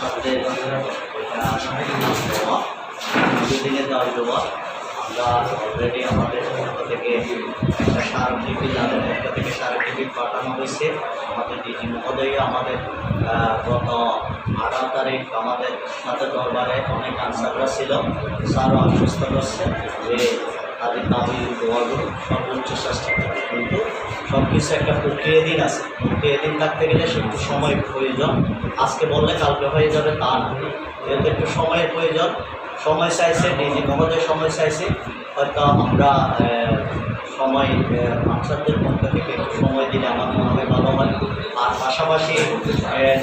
আমাদের দেওয়া দুদিনের দাবি আমরা অলরেডি আমাদের থেকে একটা স্মারকলিপি তাদের পক্ষ থেকে স্মারকলিপি পাঠানো হয়েছে আমাদের ডিজি মহোদয় আমাদের গত আঠারো তারিখ আমাদের দরবারে অনেক আনসাররা ছিল স্যারও আশ্বস্ত করছে যে তাদের দাবি দেওয়াগুলো সর্বোচ্চ শাস্তি কিন্তু সব কিছু একটা প্রক্রিয়া দিন আছে। প্রক্রিয়া দিন থাকতে গেলে একটু সময় প্রয়োজন। আজকে বললে কালকে হয়ে যাবে, তা না। যেহেতু একটু সময়ের প্রয়োজন, সময় চাইছে, নিজে মহোদয় সময় চাইছে, হয়তো আমরা সময় বাচ্চাদের পক্ষ থেকে একটু সময় দিলে আমার মনে হয় ভালো হয় আর পাশাপাশি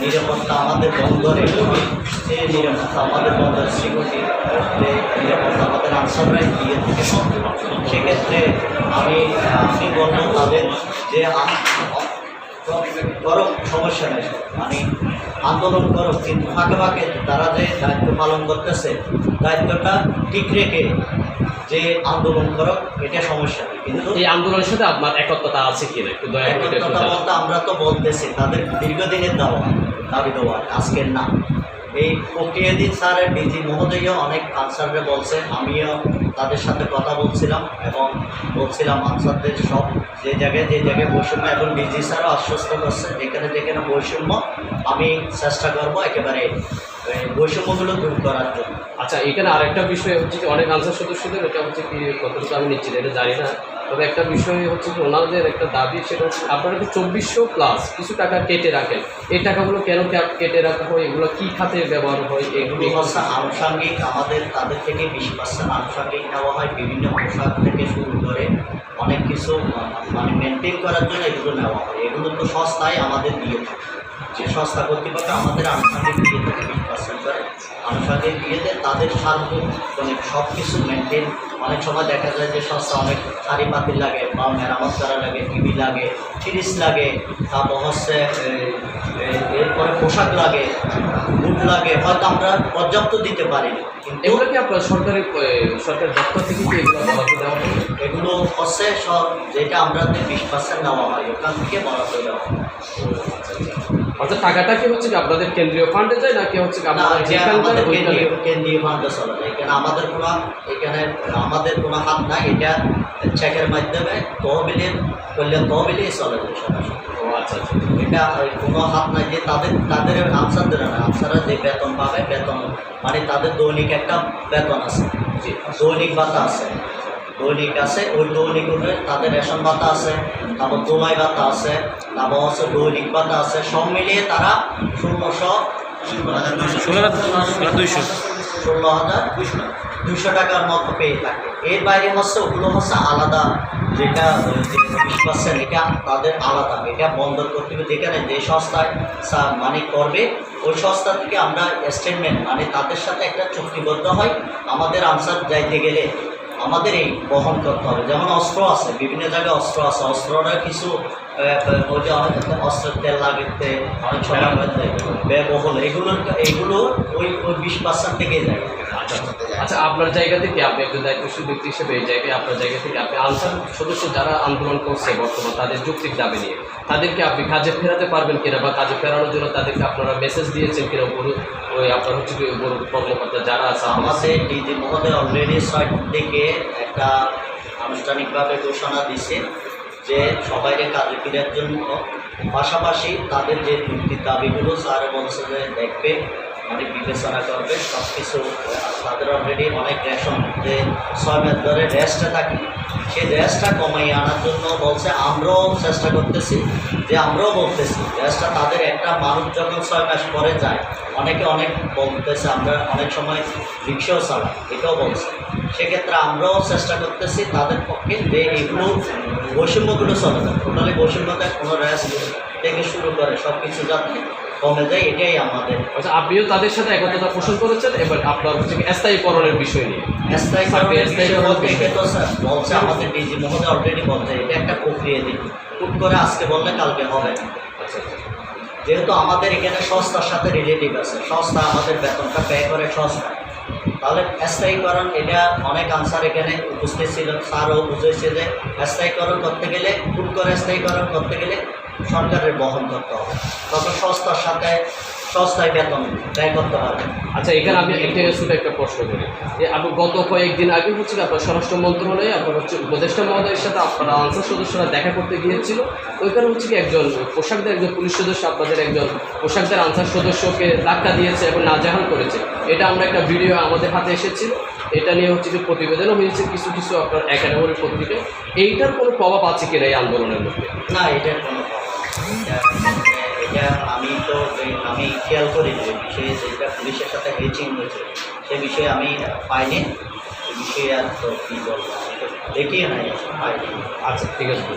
নিরাপত্তা আমাদের বন্দরে, যে নিরাপত্তা আমাদের বন্দর সিকিউরিটি নিরাপত্তা আমাদের আনসাররাই দিয়ে থাকে। সেক্ষেত্রে আমি আমি বলব তাদের যে করো সমস্যা নেই। মানে আন্দোলন করো, কিন্তু ফাঁকে ফাঁকে তারা যে দায়িত্ব পালন করতেছে, দায়িত্বটা ঠিক রেখে যে আন্দোলন করো এটা সমস্যা নেই। কিন্তু এই আন্দোলনের সাথে আপনার একত্রতা আছে কিনা? একটু দয়া করে। বলতে আমরা তো বলতেছি তাদের দীর্ঘদিনের দাওয়া দাবি দেওয়া আজকের না। এই প্রক্রিয়া দিন স্যারের ডিজি মহোদয়ও অনেক আনসাররে বলছেন আমিও তাদের সাথে কথা বলছিলাম এবং বলছিলাম আনসারদের সব যে জায়গায় যে জায়গায় বৈষম্য এবং ডিজি স্যারও আশ্বস্ত করছে যেখানে যেখানে বৈষম্য আমি চেষ্টা করব একেবারে বৈষম্যগুলো দূর করার জন্য। আচ্ছা এখানে আরেকটা বিষয় হচ্ছে যে অনেক আনসার সদস্যদের এটা হচ্ছে কি কতটুকু আমি নিশ্চিত এটা জানি না। তবে একটা বিষয় হচ্ছে যে ওনাদের একটা দাবি সেটা হচ্ছে আপনারা কি চব্বিশশো প্লাস কিছু টাকা কেটে রাখেন? এই টাকাগুলো কেন কেটে রাখা হয়? এগুলো কী খাতে ব্যবহার হয়? এগুলো এগুলি হচ্ছে আনুষঙ্গিক আমাদের তাদের থেকে বিশ পার্সেন্ট আনুষঙ্গিক নেওয়া হয় বিভিন্ন পোশাক থেকে শুরু করে অনেক কিছু মানে মেনটেন করার জন্য এগুলো নেওয়া হয়। এগুলো তো সস্তায় আমাদের দিয়ে থাকে। যে সংস্থা কর্তৃপক্ষ আমাদের আনুষঙ্গিক দিয়ে থাকে বিশ পার্সেন্ট করে আনুষঙ্গিক দিয়ে দেয় তাদের সার্বজনিক সব কিছু মেনটেন অনেক সময় দেখা যায় যে সংস্থা অনেক শাড়ি পাতিল লাগে বা মেরামত করা লাগে টিভি লাগে ফ্রিজ লাগে তারপর হচ্ছে এরপরে পোশাক লাগে বুট লাগে হয়তো আমরা পর্যাপ্ত দিতে পারি না। কিন্তু এগুলো কি আপনার সরকারি সরকার দপ্তর থেকে কি এগুলো দেওয়া এগুলো হচ্ছে সব যেটা আমরা বিশ পার্সেন্ট নেওয়া হয় ওখান থেকে বরাদ্দ দেওয়া হয় অর্থাৎ টাকাটা কি হচ্ছে কি আপনাদের কেন্দ্রীয় ফান্ডে যায় নাকি হচ্ছে কি না আপনাদের যে যেখানকার? কেন্দ্রীয় ফান্ডে চলে যায় এখানে আমাদের কোনো এখানে আমাদের কোনো হাত নাই। এটা চেকের মাধ্যমে তহবিলের করলে তহবিলেই চলে যায় সরাসরি। আচ্ছা আচ্ছা। এটা কোনো হাত নাই যে তাদের তাদের আনসারদের না। আনসাররা যে বেতন পাবে বেতন মানে তাদের দৈনিক একটা বেতন আছে। দৈনিক ভাতা আছে। দৈনিক আছে ওই দৈনিক তাদের রেশন ভাতা আছে তারপর দোলাই ভাতা আছে তারপর হচ্ছে দৈনিক ভাতা আছে সব মিলিয়ে তারা ষোলোশো ষোলো হাজার দুশো টাকার মতো পেয়ে থাকে। এর বাইরে হচ্ছে ওগুলো হচ্ছে আলাদা যেটা বিশ পার্সেন্ট এটা তাদের আলাদা। এটা বন্ধ করতে হবে যেখানে যে সংস্থায় মানে করবে। ওই সংস্থা থেকে আমরা স্টেটমেন্ট মানে তাদের সাথে একটা চুক্তিবদ্ধ হয়। আমাদের আনসার যাইতে গেলে আমাদের এই বহন করতে হবে। যেমন অস্ত্র আছে বিভিন্ন জায়গায় অস্ত্র আছে। অস্ত্রটা কিছু ওই যে অনেক অস্ত্রের তেল লাগতে অনেক সময় ব্যয়বহুল এগুলো এগুলো ওই ওই বিশ পার্সেন্ট থেকে যায়। আচ্ছা আপনার জায়গা থেকে আপনি একজন দায়িত্বশীল ব্যক্তি হিসেবে এই জায়গায় আপনার জায়গা থেকে আপনি আনসার সদস্য যারা আন্দোলন করছে বর্তমান তাদের যৌক্তিক দাবি নিয়ে তাদেরকে আপনি কাজে ফেরাতে পারবেন কিনা বা কাজে ফেরানোর জন্য তাদেরকে আপনারা মেসেজ দিয়েছেন কিনা বড় ওই আপনার হচ্ছে বড় কর্মকর্তা যারা আছে আমাদের ডিজি মহোদয় অলরেডি সাইট থেকে একটা আনুষ্ঠানিকভাবে ঘোষণা দিছে যে সবাইকে কাজে ফিরার জন্য পাশাপাশি তাদের যে দুর্নীতির দাবিগুলো স্যার বলছে যে দেখবে মানে বিবেচনা করবে সব কিছু তাদের অলরেডি অনেক রেশন যে ছয় মাস ধরে রেস্টে থাকে, সেই রেস্টটা কমাই আনার জন্য বলছে, আমরাও চেষ্টা করতেছি যে আমরাও বলতেছি রেস্টটা তাদের একটা মানুষ যখন ছয় মাস পরে যায়, অনেকে অনেক বলতেছে, আমরা অনেক সময় রিক্সাও চালাই, এটাও বলছে। সেক্ষেত্রে আমরাও চেষ্টা করতেছি তাদের পক্ষে যে এগুলো বৈষম্যগুলো চলে যায় টোটালি বৈষম্যতা কোনো রেস্ট থেকে শুরু করে সব কিছু যাতে কমে যায় এটাই আমাদের। আচ্ছা আপনিও তাদের সাথে একত্রতা পোষণ করেছেন এবার আপনার হচ্ছে স্থায়ীকরণের বিষয় নিয়ে? বলছে আমাদের ডিজি মহোদয় অলরেডি বলছে এটা একটা প্রক্রিয়া দিন। হুট করে আজকে বললে কালকে হবে। না আচ্ছা আচ্ছা। যেহেতু আমাদের এখানে সংস্থার সাথে রিলেটিভ আছে সংস্থা আমাদের বেতনটা ব্যয় করে সংস্থা তাহলে স্থায়ীকরণ এটা অনেক আনসার এখানে উপস্থিত ছিল স্যারও বুঝেছে যে স্থায়ীকরণ করতে গেলে হুট করে স্থায়ীকরণ করতে গেলে সরকারের বহন করতে হবে। তখন সংস্থার সাথে সস্তায় বেতন ব্যয় করতে পারবেন আচ্ছা এখানে আমি একটা ছোট একটা প্রশ্ন করি। যে আপনি গত কয়েকদিন আগে হচ্ছে আপনার স্বরাষ্ট্র মন্ত্রণালয়ে আপনার হচ্ছে উপদেষ্টা মহোদয়ের সাথে আপনারা আনসার সদস্যরা দেখা করতে গিয়েছিল। ওইখানে হচ্ছে কি একজন পোশাকদের একজন পুলিশ সদস্য আপনাদের একজন পোশাকদের আনসার সদস্যকে ধাক্কা দিয়েছে এবং নাজেহাল করেছে। এটা আমরা একটা ভিডিও আমাদের হাতে এসেছিল। এটা নিয়ে হচ্ছে যে প্রতিবেদনও হয়েছে কিছু কিছু আপনার একাডেমির পত্রিকায়। এইটার কোনো প্রভাব আছে কিনা এই আন্দোলনের মধ্যে? না এটার কোনো এটা আমি তো আমি খেয়াল করি যে বিষয়ে যেটা পুলিশের সাথে হেচিং হয়েছে, সে বিষয়ে আমি পাইনি। এই বিষয়ে আর তো কী বলব? দেখি নাই। পাইনি আচ্ছা ঠিক আছে।